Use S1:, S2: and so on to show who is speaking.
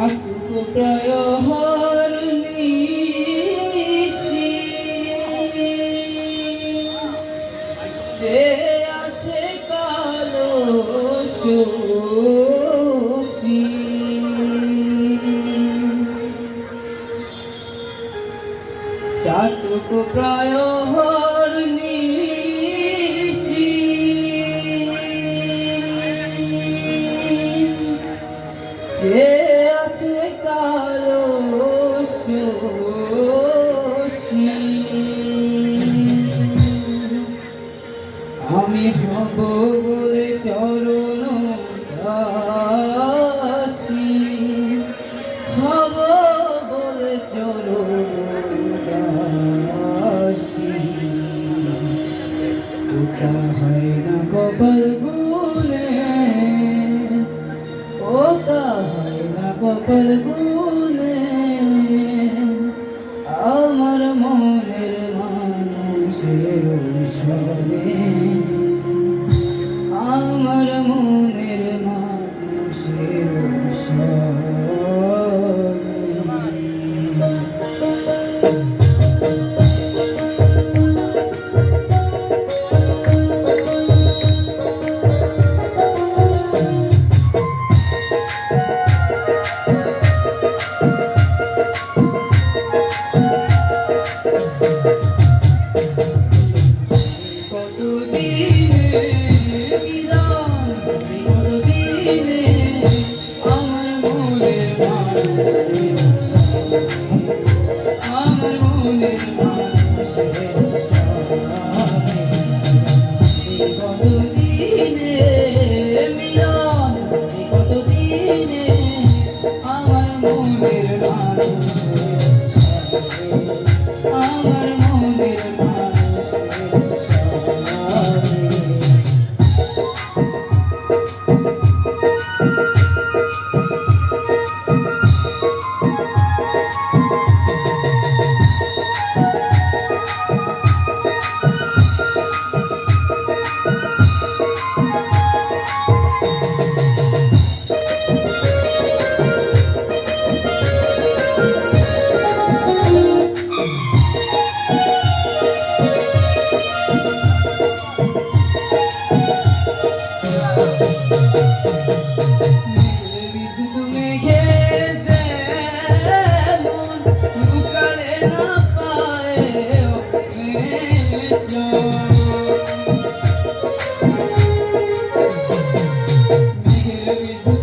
S1: চাটুকু প্রয়হর যে আছে কালো শোষী চাটুকু প্রয়হর দাসী হব বলে চরণ দাসী। ওটা হয় না কপাল গুনে। dilim inan. Ele